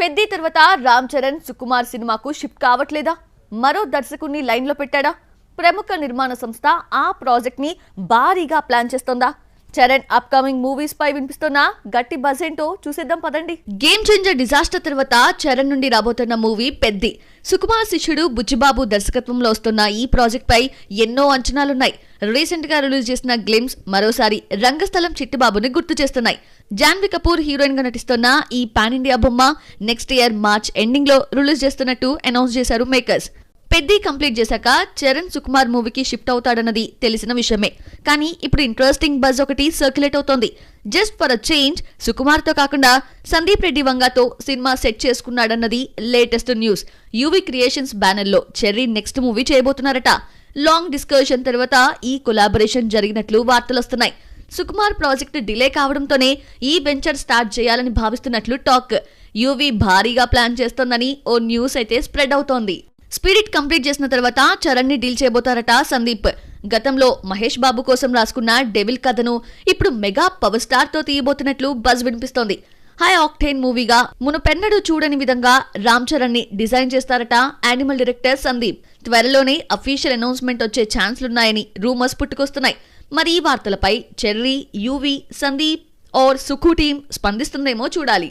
పెద్ది తర్వాత రామ్ చరణ్ సుకుమార్ సినిమాకు షిఫ్ట్ కావట్లేదా? మరో దర్శకుడిని లైన్లో పెట్టాడా? ప్రముఖ నిర్మాణ సంస్థ ఆ ప్రాజెక్ట్ని భారీగా ప్లాన్ చేస్తోందా? చరణ్ అప్కమింగ్ మూవీస్ పై వినిపిస్తున్న గట్టి బజ్ ఏంటో చూసేద్దాం పదండి. గేమ్ చేంజర్ డిజాస్టర్ తర్వాత చరణ్ నుండి రాబోతున్న మూవీ పెద్ది. సుకుమార్ శిష్యుడు బుచ్చిబాబు దర్శకత్వంలో వస్తున్న ఈ ప్రాజెక్ట్ పై ఎన్నో అంచనాలున్నాయి. రీసెంట్గా రిలీజ్ చేసిన గ్లిమ్స్ మరోసారి రంగస్థలం చిట్టిబాబుని గుర్తు చేస్తున్నాయి. జాన్వి కపూర్ హీరోయిన్గా నటిస్తున్న ఈ పాన్ ఇండియా బొమ్మ నెక్స్ట్ ఇయర్ మార్చ్ ఎండింగ్లో రిలీజ్ చేస్తున్నట్టు అనౌన్స్ చేశారు మేకర్స్ పెద్ది కంప్లీట్ చేశాక చరణ్ సుకుమార్ మూవీకి షిఫ్ట్ అవుతాడన్నది తెలిసిన విషయమే. కానీ ఇప్పుడు ఇంట్రెస్టింగ్ బజ్ ఒకటి సర్క్యులేట్ అవుతోంది. జస్ట్ ఫర్ అ చేంజ్ సుకుమార్తో కాకుండా సందీప్ రెడ్డి వంగాతో సినిమా సెట్ చేసుకున్నాడన్నది లేటెస్ట్ న్యూస్ యూవీ క్రియేషన్స్ బ్యానర్లో చెర్రీ నెక్స్ట్ మూవీ చేయబోతున్నారట. లాంగ్ డిస్కషన్ తర్వాత ఈ కొలాబరేషన్ జరిగినట్లు వార్తలొస్తున్నాయి సుకుమార్ ప్రాజెక్ట్ డిలే కావడంతోనే ఈ వెంచర్ స్టార్ట్ చేయాలని భావిస్తున్నట్లు టాక్ యూవీ భారీగా ప్లాన్ చేస్తోందని ఓ న్యూస్ అయితే స్ప్రెడ్ అవుతోంది. స్పిరిట్ కంప్లీట్ చేసిన తర్వాత చరణ్ని డీల్ చేయబోతారట సందీప్. గతంలో మహేష్ బాబు కోసం రాసుకున్న డెవిల్ కథను ఇప్పుడు మెగా పవర్ స్టార్తో తీయబోతున్నట్లు బజ్ వినిపిస్తోంది. హై ఆక్టేన్ మూవీగా మునుపెన్నడూ చూడని విధంగా రామ్ చరణ్ని డిజైన్ చేస్తారట యానిమల్ డైరెక్టర్ సందీప్. త్వరలోనే అఫీషియల్ అనౌన్స్మెంట్ వచ్చే ఛాన్స్లున్నాయని రూమర్స్ పుట్టుకొస్తున్నాయి. మరి ఈ వార్తలపై Cherry UV Sandeep R Sukku team స్పందిస్తుందేమో చూడాలి.